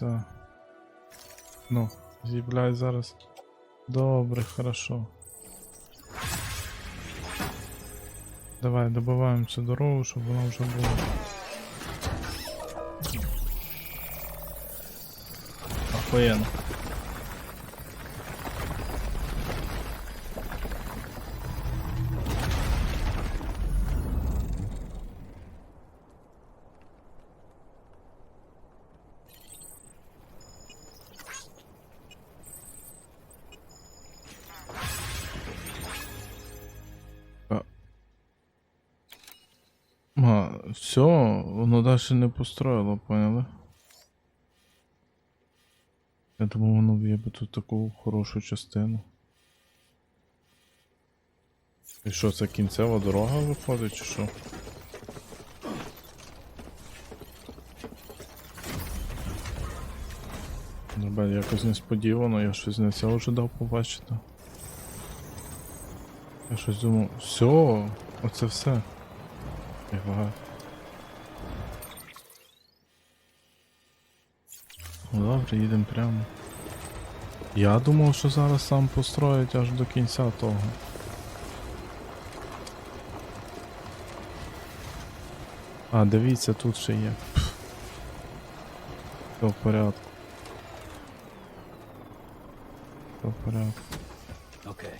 все. Ну, з'їбляй зараз. Добре, хорошо. Давай добиваємо цю дорогу, щоб вона вже була. Охуєнно. А, все, воно далі не построїло, поняли? Я думав, воно в'єбе тут таку хорошу частину. І що, це кінцева дорога виходить, чи що? Ребят, якось несподівано, я щось не це ожидав побачити. Я щось думав, все, оце все. Ага. Ну добре, їдемо прямо. Я думав, що зараз сам построїть аж до кінця того. А, дивіться, тут ще є. Пф. Все в порядку. Все в порядку. Okay.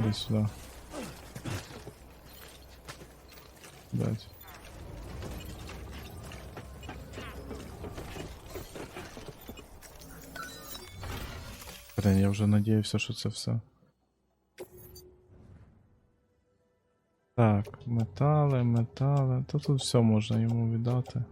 Иди сюда. Дать. Блин, я вже надіявся, що це все. Так, метали, метали. Та тут все можна йому віддати.